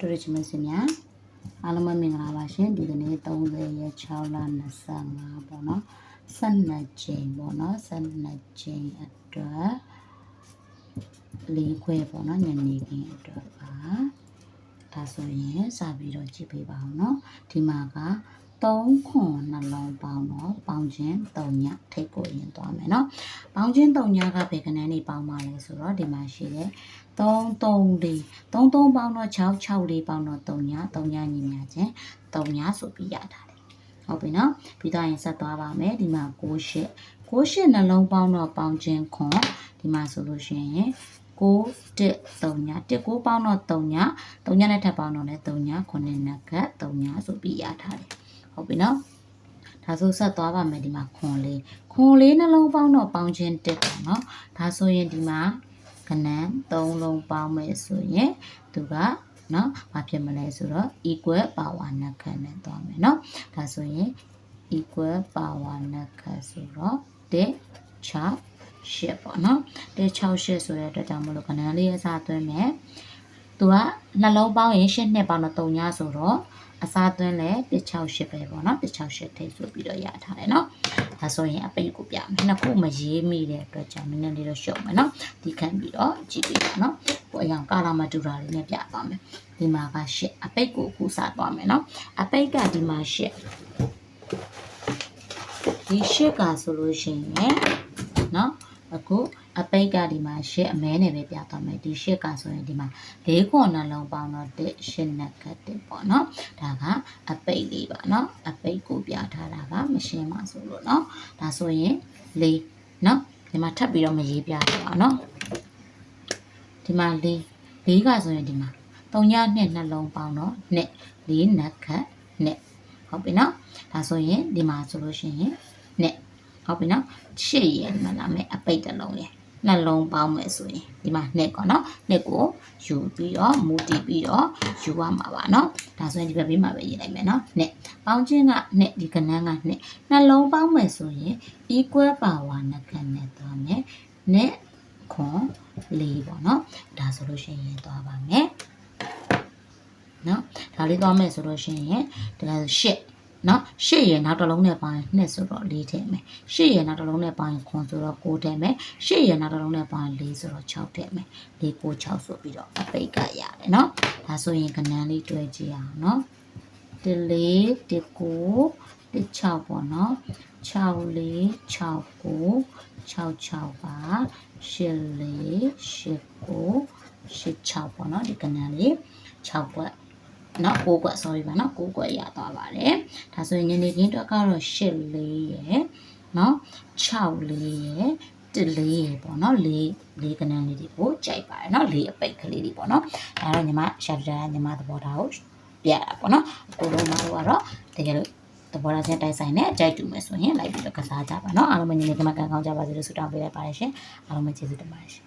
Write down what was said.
တို့ရချမစင်များအားလုံးပဲမင်္ဂလာပါရှင်ဒီကနေ့30ရက်6လ25ပေါ့နော်12ချိန်ပေါ့နော်12ချိန်အတွက်လေးခွဲပေါ့နော်ညနေခင်းအတွက်ပါဒါဆိုရင်စပြီးတော့ကြည့်ပေးပါအောင်နော်ဒီမှာက 3ခွန်နှလုံးပေါင်းတော့ပေါင်းခြင်း3ညထိတ်ကိုရင်သွားမယ်နော်ပေါင်းခြင်း3ညကဘယ်ကနန်းနေပေါင်းပါလဲဆိုတော့ဒီမှာရှိတဲ့3 3လေး3 3ပေါင်းတော့6 6လေးပေါင်းတော့3ည3ညညီမျှခြင်း3ညဆိုပြီးရတာတယ်ဟုတ်ပြီနော်ပြီးတော့ရင်ဆက်သွားပါမယ်ဒီမှာ6 8 6 8နှလုံးပေါင်းတော့ပေါင်းခြင်းခွန်ဒီမှာဆိုလို့ရှိရင်6 1 3ည1 9ပေါင်းတော့3ည3ညနဲ့ထပ်ပေါင်းတော့လည်း3ည9နဲ့ကတ်3ညဆိုပြီးရထားတယ် ဟုတ်ပြီနော်ဒါဆိုဆက်သွားပါမယ်ဒီမှာခွန်လေးခွန်လေးနှလုံးပေါင်းတော့ပေါင်းခြင်း1ပေါ့နော်ဒါဆိုရင်ဒီမှာကနန်း3လုံးပေါင်းမယ်ဆိုရင်သူကနော်ဘာဖြစ်မလဲဆိုတော့ equal power နဲ့ခနဲ့သွားမယ်နော်ဒါဆိုရင် equal power နဲ့ခဆိုတော့1 6 8ပေါ့နော်1 6 8ဆိုတဲ့အတွက်ကြောင့်မလို့ကနန်းလေးအစားသွင်းမယ် သူကနှလုံးပေါင်းရင်8နှစ်ပေါင်းတော့3ညဆိုတော့အစားသွင်းလဲ168ပဲပေါ့နော်168ထိပ်ဆိုပြီးတော့ရထားတယ်နော်ဒါဆိုရင်အပိတ်ကိုပြမယ်နှစ်ခုမရေးမိတဲ့အတွက်ကြောင့်နည်းနည်းလေးတော့ရှုပ်မယ်နော်ဒီခံပြီးတော့ကြည့်ပြီးတော့နော်ဟိုအရင်ကာလာမတူတာလေးနဲ့ပြပါမယ်ဒီမှာက8အပိတ်ကိုအခုစသွားမယ်နော်အပိတ်ကဒီမှာ8ဒီ8ကဆိုလို့ရှိရင်နော်အခု အပိတ်ကဒီမှာရှစ်အမဲနဲ့ပဲပြသွားမယ်ဒီရှစ်ကဆိုရင်ဒီမှာ၄ခွန်နှလုံးပေါင်းတော့တစ်ရှစ်နဲ့ကတ်တစ်ပေါ့နော်ဒါကအပိတ်လေးပါနော်အပိတ်ကိုပြထားတာကမရှင်းပါဆိုလို့နော်ဒါဆိုရင်၄နော်ဒီမှာထပ်ပြီးတော့မရေးပြတော့ပါနော်ဒီမှာ၄၄ကဆိုရင်ဒီမှာ၃ညနှစ်နှလုံးပေါင်းတော့နှစ်၄နက်ခတ်နှစ်ဟုတ်ပြီနော်ဒါဆိုရင်ဒီမှာဆိုလို့ရှိရင်နှစ်ဟုတ်ပြီနော်ရှစ်ရဲ့ဒီမှာလာမယ်အပိတ်တစ်လုံးရဲ့ နှလုံးပေါင်းမယ်ဆိုရင်ဒီမှာနှစ်ကောနော်နှစ်ကိုယူပြီးတော့မူတည်ပြီးတော့ယူရမှာပါနော်ဒါဆိုရင်ဒီဘက်ဘေးမှာပဲရေးလိုက်မယ်နော်နှစ်ပေါင်းခြင်းကနှစ်ဒီကဏ္ဍကနှစ်နှလုံးပေါင်းမယ်ဆိုရင် equal power နှစ်ခနဲ့သွားမယ်နှစ်ခွန်လေးပေါ့နော်ဒါဆိုလို့ရှိရင်သွားပါမယ်နော်ဒါလေးသွားမယ်ဆိုလို့ရှိရင်ဒါရှစ် နော်ရှစ်ရယ်နောက်တစ်လုံးနဲ့ပိုင်းနှစ်ဆိုတော့၄ထည့်မယ်ရှစ်ရယ်နောက်တစ်လုံးနဲ့ပိုင်းခွန်ဆိုတော့9ထည့်မယ်ရှစ်ရယ်နောက်တစ်လုံးနဲ့ပိုင်း၄ဆိုတော့6ထည့်မယ်၄9 6ဆိုပြီးတော့အပိတ်ကရတယ်နော်ဒါဆိုရင်ကဏ္ဍလေးတွဲကြည့်အောင်နော်1 4 1 9 1 6ပေါ့နော်6 4 6 9 6 6ပါ8 4 8 9 8 6ပေါ့နော်ဒီကဏ္ဍလေး6ကွက် နော်6ကွက် sorry ပါနော်6ကွက်ရသွားပါတယ်ဒါဆိုရင်ညနေခင်းအတွက်ကတော့8လေးရယ်နော်6လေးရယ်တစ်လေးရယ်ပေါ့နော်လေးလေးကနန်းလေးတွေကိုကြိုက်ပါတယ်နော်လေးအပိတ်ကလေးတွေပေါ့နော်ဒါတော့ညီမရှာတာညီမသဘောထားကိုပြရတာပေါ့နော်အခုလုံးမတို့ကတော့တကယ်လို့သဘောထားချင်းတိုက်ဆိုင်နဲ့အကြိုက်တူမယ်ဆိုရင်လိုက်ပြီးတော့ကစားကြပါနော်အားလုံးပဲညီလေးကမကန်ကောင်းကြပါစေလို့ဆုတောင်းပေးလိုက်ပါတယ်ရှင်အားလုံးပဲကျေးဇူးတင်ပါတယ်ရှင်